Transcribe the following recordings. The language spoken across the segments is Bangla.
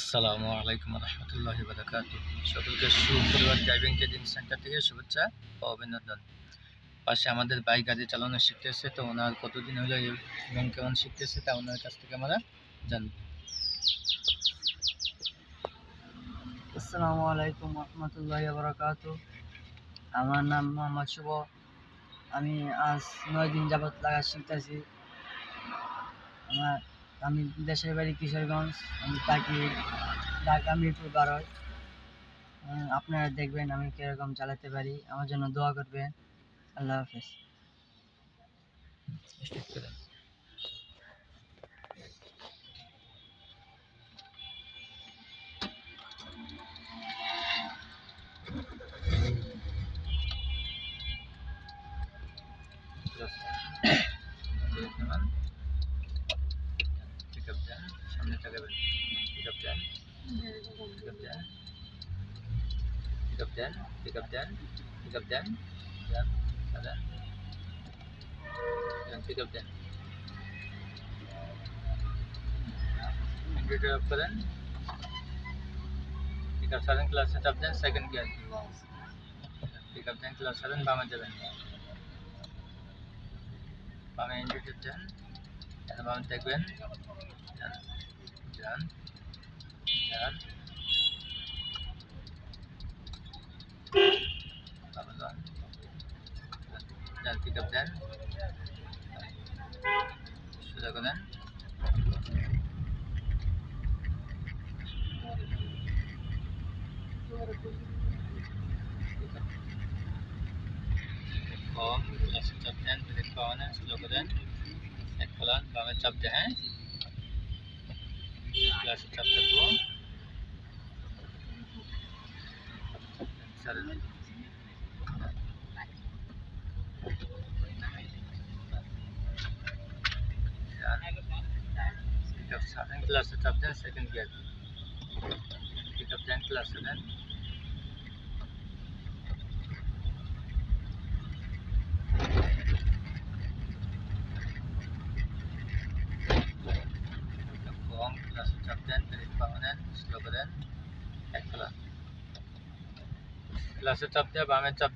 আসসালামু আলাইকুম রহমতুল্লাহ বারাকাত সকলকে সুপরিবার ড্রাইভিং ট্রেনিং সেন্টার থেকে শুভেচ্ছা ও অভিনন্দন পাশে আমাদের বাইক গাড়ি চালানো শিখতেছে তো ওনার কতদিন হলো এবং কেমন শিখতেছে তা ওনার কাছ থেকে আমরা জানব আসসালামু আলাইকুম রহমতুল্লাহ বারাকাত আমার নাম মোহাম্মদ শুভ আমি আজ নয় দিন যাবৎ লাগা শিখতেছি আমার আমি দেশের বাড়ি কিশোরগঞ্জ আমি থাকি ঢাকা মিরপুর বারোয় আপনারা দেখবেন আমি কীরকম চালাতে পারি আমার জন্য দোয়া করবেন আল্লাহ হাফেজ dan pick dan dan dan ada dan pick up dan individual current pick up current class setup second gear pick up dan class current bama jalan bama individual dan dan bama segment dan dan dan pick dan sudah kemudian com nasıl çapdan bilet kavana slogadan ek falan kavana çapta hai starting class setup second gear pickup then class dan ক্লাসে চাপ দিয়ে বামে চাপ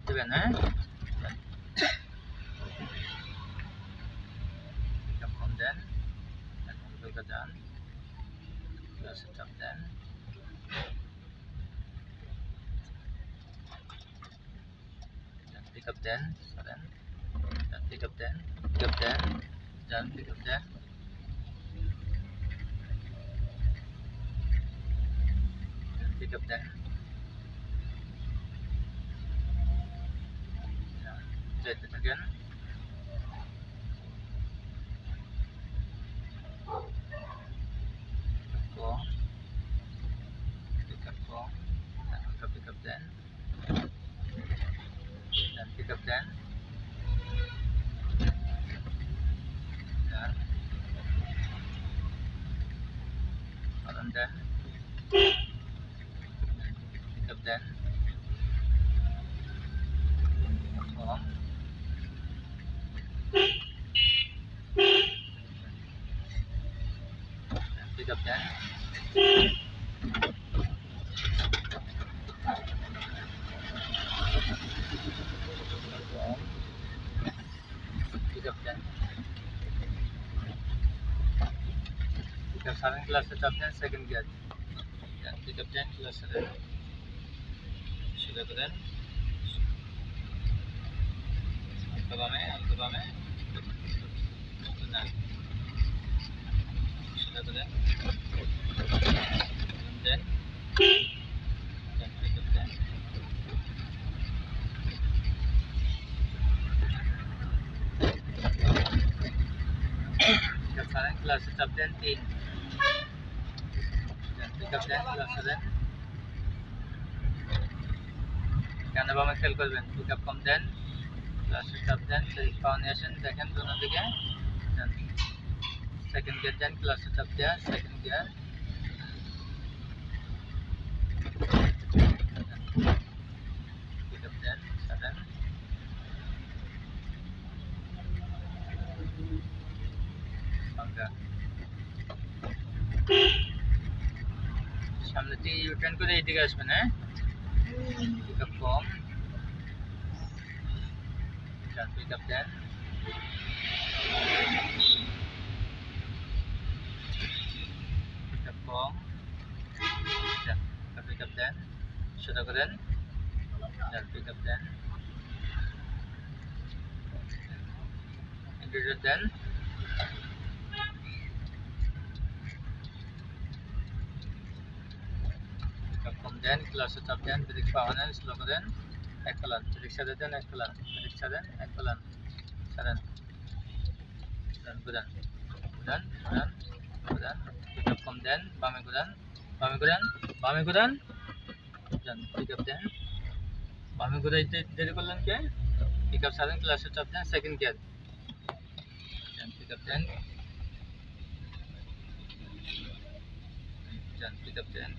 pick up dan dan pick up dan pick up dan dan pick up dan dan nah, dan jadi करते हैं सारे क्लास से चलते हैं second gear pickup then clutch से शुगर करें अल्तबा में अल्तबा में pickup dan in. Pickup dan closer dan. Kan apa yang kita lakukan? Pickup foundation second dua nanti kan? Second gear dan closer top dia, second gear. Yeah. তো ট্রেন করে এদিকে আসবেন হ্যাঁ একটা পক যাত্রী করবেন একটা পক যাত্রা করবে ক্যাপ্টেন সেটা করেন যাত্রী করবেন আন্ডার দেন দেন ক্লাসে চাপ দেন ব্রেক পাওয়া দেন স্লো দেন এক কলান রিক্সা দেন দেন এক কলান রিক্সা দেন এক কলান সারেন দেন গুদান গুদান গুদান গুদান পিকআপ কম দেন বামে গুদান বামে গুদান বামে গুদান দেন পিকআপ দেন বামে গুদাইতে দেরি করলেন কে পিকআপ সারেন ক্লাসে চাপ দেন সেকেন্ড গিয়ার দেন পিকআপ দেন দেন পিকআপ দেন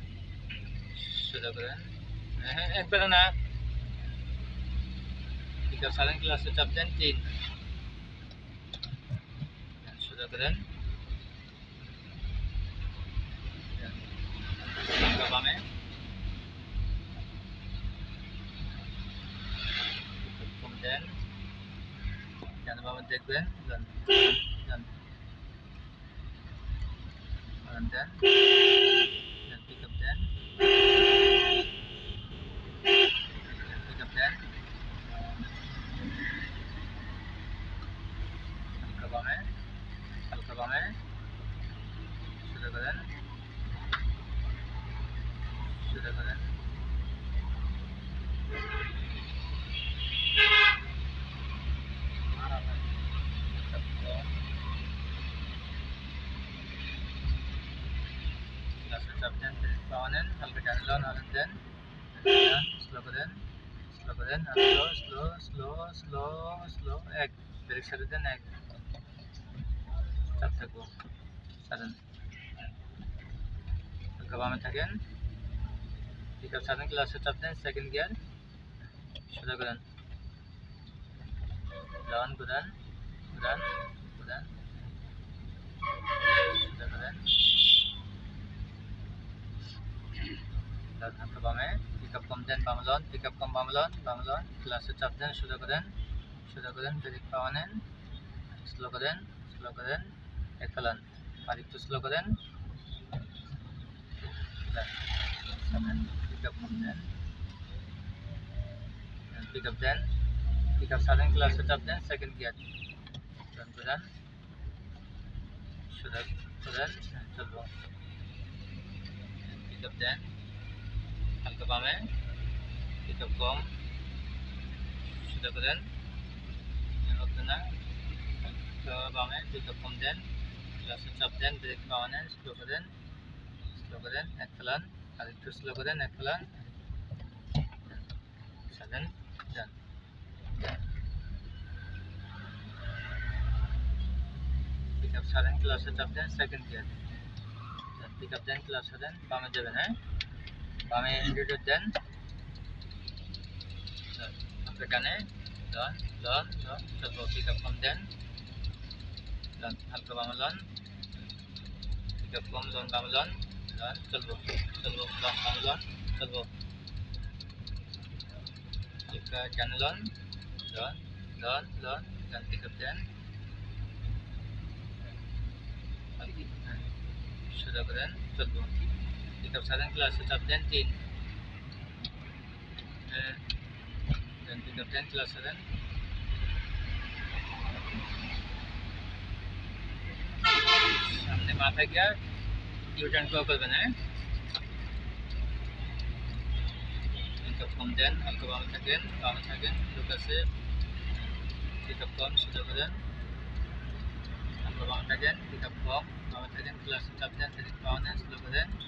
sudah berapa? Eh, pernah. Eh, Kita saling kelas ucap cantin. Ya, sudah keren. Ya. Berapa men? Kemudian, jangan bawa mentek ben, dan dan slow knowledge then slow করে slow করে slow slow slow slow slow এক ব্রেক সাথে দেন এক চাপ থাকবো সারেন বামে থাকেন পিক আপ সারেন ক্লাসে চাপ দেন সেকেন্ড গিয়ার সোজা করেন ডাউন করেন ঘুরান ঘুরান সোজা করেন ডানহাতে বামে পিক আপ কম দেন বামে পিক আপ কম বামে লন বামে ক্লাসে চাপ দেন শুরু করেন শুরু করেন ব্রেক পাওয়া নেন স্লো করেন স্লো করেন একলান আর একটু স্লো করেন পিক আপ কম দেন পিক আপ দেন পিক আপ সারেন ক্লাসে চাপ দেন সেকেন্ড গিয়ার রান করেন সোজা করেন চলব পিক আপ দেন হালকা বামে এটা কম সোজা করেন হচ্ছে না বামে দুটো কম দেন গ্লাসে চাপ দেন ব্রেক বামে নেন স্লো করেন স্লো করেন এক ফেলান আর একটু স্লো করেন এক ফেলান সাজেন যান পিক আপ সারেন ক্লাসে চাপ দেন সেকেন্ড ইয়ার পিক আপ দেন ক্লাসে দেন বামে যাবেন হ্যাঁ kami duduk dan sampai kane dan dan dan setelah kita komden dan hampir bangun kita komden bangun dan setelah setelah dan bangun setelah kita jalan dan dan dan dan kita dan sudah keren setelah of Southern Classes of Dentin. Uh, Dentin of 10th class Southern. हमने मापा क्या न्यूटन टोकल बनाए think of from then, I'll go out again, go out again, look at it, pick up from, shoot over then, I'll go out again, pick up from, go out again, class it up then, take it down and look at it.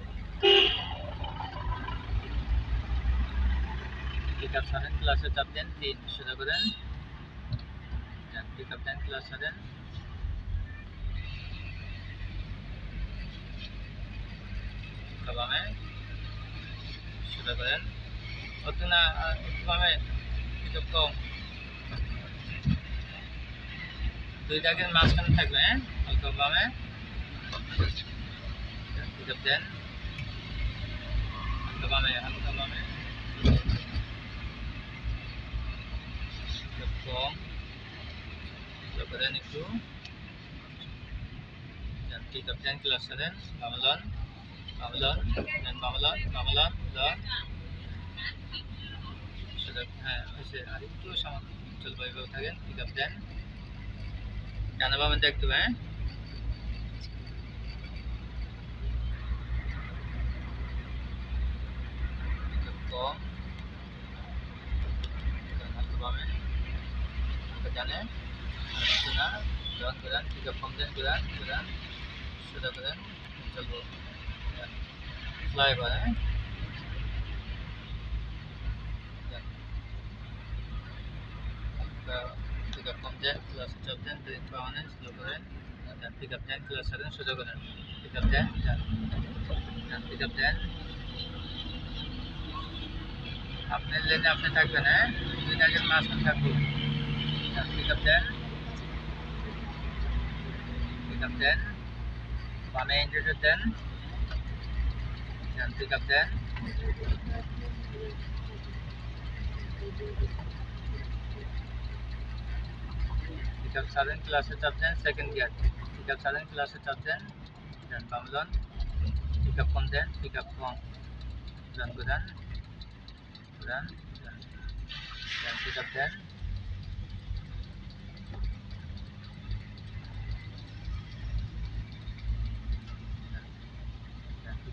Pick up সারেন ক্লাসে চাপ দেন তিন সোজা করেন ক্লাস সারেন কলামে করেন অতনা কলামে পিক দুই দাগের মাঝখানে থাকবে হ্যাঁ অল্প বামে পিক আপ দেন বানাই হালকা বানাই কম একটু ঠিক আছে দেন ক্লাসে দেন বামলান বামলান দেন বামলান বামলান লান সেটা হ্যাঁ এসে আরেকটু সামান্য চলবে থাকেন ঠিক আছে দেন ডানা বামে দেখতে হবে হ্যাঁ bye bye pick up from then cluster then the provenance local then pick up then cluster then so then pick up then then pick up then अपने लेने अपने तक बना है बिना के मास्क में तक बोल पिक अप देन पिक अप देन माने इंजर्ड देन and pick up there. kelas up second gear. Pick up kelas class of then then Babylon. Pick up from there, pick up from then Gudan.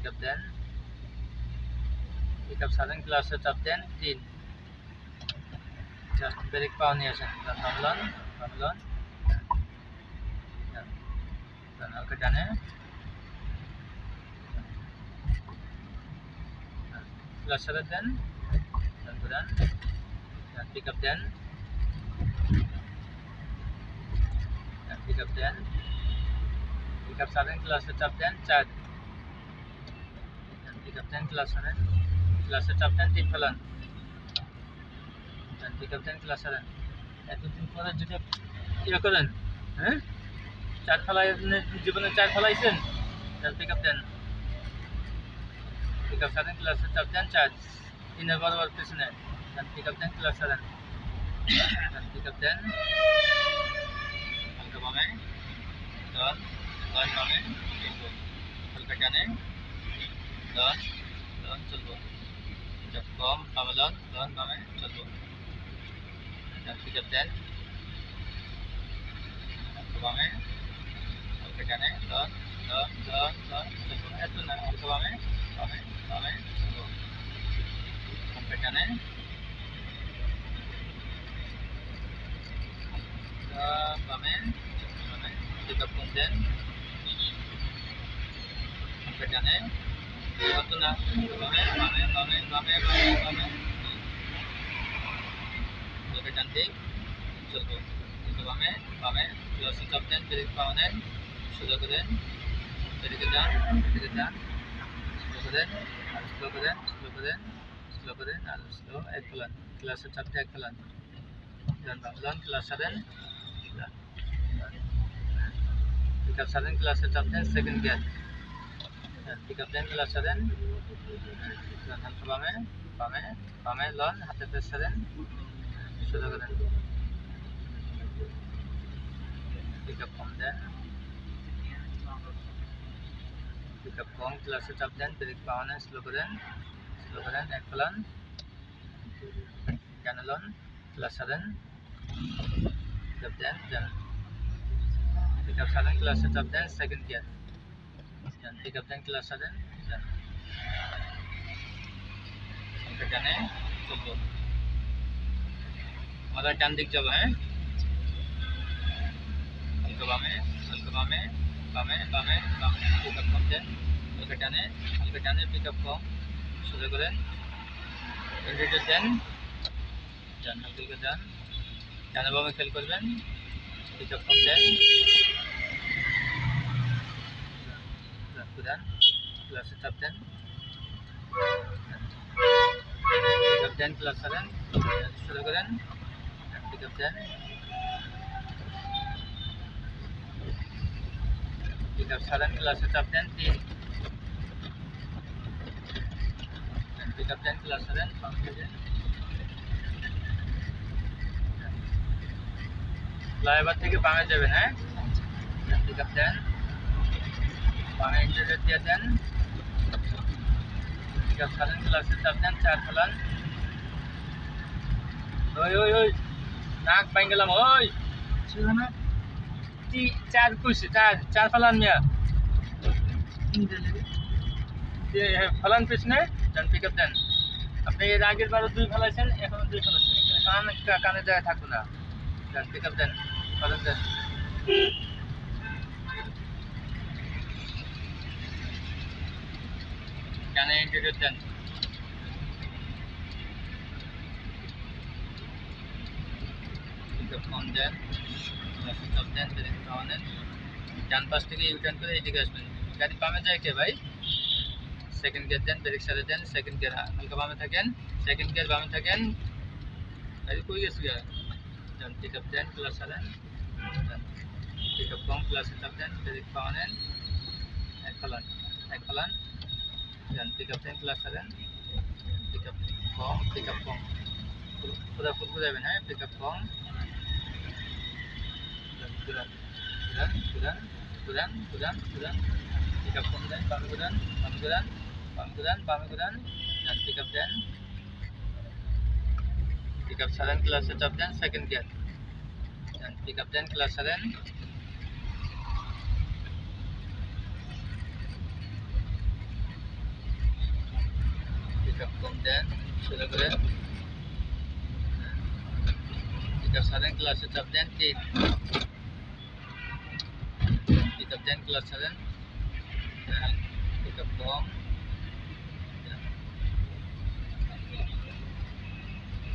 Gudan, kitab saling kelas chapter 10 in just break down ya sen tablon tablon ya. dan al kedane kelas dan dan kemudian dan pickup dan dan pickup dan pickup saling kelas chapter 10 chat dan pickup dan kelas saling ক্লাসে চাপ দেন তিন ফেলান পিকআপ দেন ক্লাস সারেন এতদিন পরে যদি ইয়ে করেন হ্যাঁ চার ফেলাই জীবনে চার ফেলাইছেন তার পিকআপ দেন পিকআপ সারেন ক্লাসে চাপ দেন চার তিনের বরাবর পিছনে তার পিকআপ ক্লাস সারেন তার পিকআপ দেন হালকা দশ দশ বামে চলবো দশ দশ চলবো jawab com Amazon dan kami contoh dan sekejap dan kami tekannya dan dan dan dan contoh itu nah kami kami kami contoh tekannya kami kami kita pun dan cantik cukup cukup ame ame lo sikap dan jadi paunen sudah keren jadi kedan jadi kedan sudah keren harus slow keren slow keren slow keren harus slow ekpelan kelas satu ekpelan dan bangunan kelas satu kelas satu kelas satu second gear pick up लेन लॉस देन धन सभा में पामे पामे लोन हाथे पेश देन शुरू करें पिक अप कम देन पिक अप कम क्लास चाप देन ब्रेक पावन स्लो करें स्लो करें एक प्लान जानलन क्लास देन जब देन जन पिक अप साधन क्लास चाप then second gear Diyan, pick up din klasa din. Diyan. Sampai dane, tubo. मगर डान दिख जगह है हल्कबा में हल्कबा में बामे बामे बामे पिकअप कम थे हल्के डाने हल्के डाने पिकअप कम সোজা করে রেডিটা দেন ডান হালকা দেন ডানে বামে খেল করবেন পিকআপ কম দেন যান ক্লাসে চাপ দেন চাপ দেন ক্লাস সারেন শুরু করেন পিক আপ দেন পিক আপ সারেন ক্লাসে চাপ দেন তিন পিক আপ দেন ক্লাস সারেন পাঁচ দেন ফ্লাইওভার থেকে বাঙা যাবেন হ্যাঁ পিক আপ পানির গ্রেডেড দিয়ে দেন সালেন গ্লাসে চাপ দেন চার ফেলান ওই ওই ওই নাক পাই গেলাম ওই চার কুইছে চার চার ফেলান মিয়া ফেলান পিছনে দেন পিক আপ দেন আপনি এর আগের বারও দুই ফেলাইছেন এখনো দুই ফেলাইছেন কান কানে যায় থাকবো না দেন পিক আপ দেন ফেলান দেন Can I introduce them? from there, from there, then from there. ডান পাশ থেকে ইউটার্ন করে এদিকে আসবেন গাড়ি পামে যায় কে ভাই সেকেন্ড গিয়ার দেন ব্রেক সারে দেন সেকেন্ড গিয়ার হালকা বামে থাকেন সেকেন্ড গিয়ার বামে থাকেন গাড়ি কই গেছে গিয়া দেন পিক আপ দেন প্লাস সারেন পিক আপ কম প্লাস পিক আপ দেন ব্রেক পাওয়া নেন এক ফালান এক ফালান yan pick up time clutch করেন pick up form pick up form পুরো ফুল করে যাবেন হ্যাঁ pick up form turan turan turan turan turan turan pick up form dan pam turan pam turan pam turan pam turan dan pick up dan pick up saran kelas cap dan second gear dan pick up dan kelas saran sudah Sulugra. Kitab Saran kelas kitab dan tin. Kitab dan kelas Saran. Kitab Kong.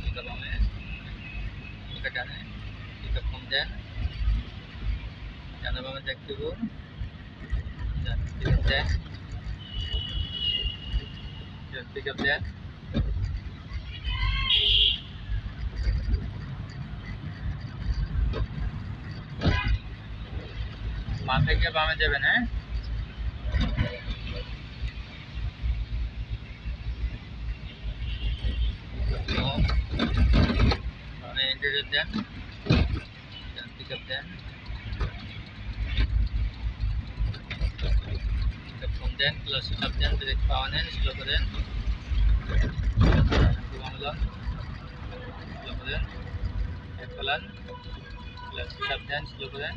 Kitab Amen. Kitab Kane. Kitab Kumden. Jangan lupa mencek dulu. Dan kitab Dan থেকে বামে যাবেন হ্যাঁ ইন্টারিয়ার দেন পিক আপ দেন ফোন দেন ক্লাস আপ দেন ব্রেক পাওয়া নেন স্লো করেন স্লো করেন এক পালান ক্লাস আপ দেন স্লো করেন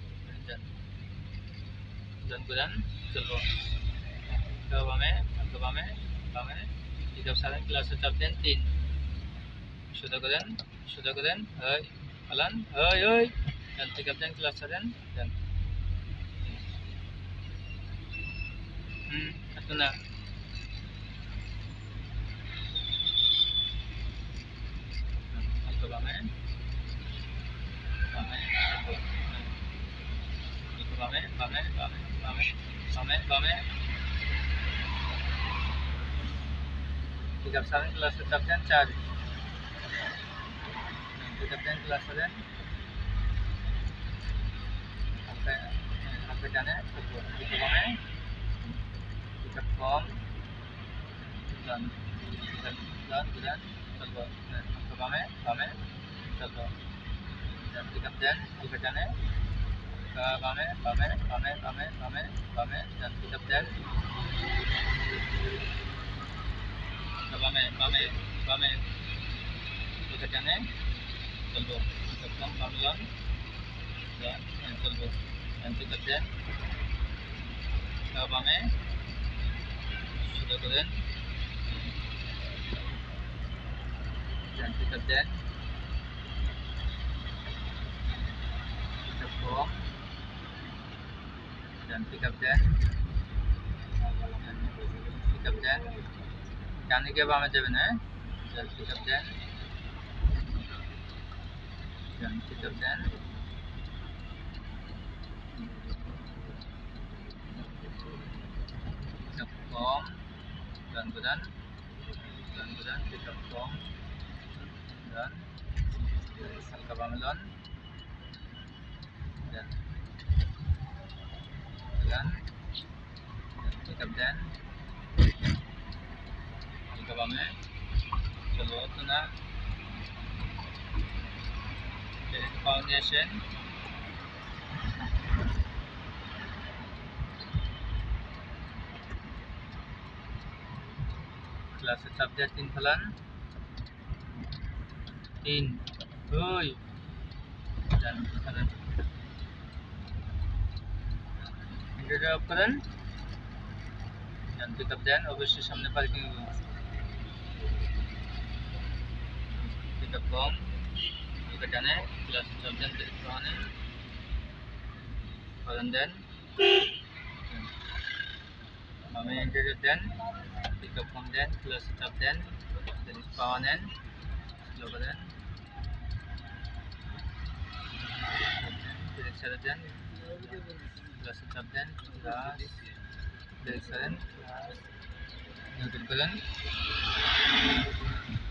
जन को जन चलो तो हमें तो हमें हमें हिसाब साधन क्लास चाप देन तीन সোজা করেন সোজা করেন হয় পালান হয় ওই ডান থেকে আপনি ক্লাস ছাড়েন দেন হুম না कम है जब सेवन क्लास तब जन चार जब टेन क्लास जन आपके जाने कम है जब कम dan dan dan dan kalau kalau kami kami kalau dan kita dan kalau jalan Πάμε, πάμε, πάμε, πάμε, πάμε, πάμε, να πείτε πτέρ. तो πάμε, πάμε, πάμε. Το κατιάνε. Τον το. Τον το πάμε λόν. Τον το. Τον το κατιάνε. Το πάμε. Sudah kalian. Dan kita dan kita buang. done pick up there pick up there ডান দিকে বামে যাবেন হ্যাঁ done pick up there done pick up there pick up form done done done done pick up form done হালকা বামে done kan tetap dan ang gabangnya sa loob na then foundation klase subject in palan in dan kita এটা অফ করেন পিক আপ দেন অবশ্যই সামনে পার্কিং পিক আপ কম পিক আপ জানে প্লাস সব দেন মানে করেন দেন আমি ইন্টারিয়র দেন পিক আপ কম দেন প্লাস সব দেন পাওয়া নেন স্লো করেন ছেড়ে দেন प्लस सब्जन प्लस दर्शन न्यूट्रिकलन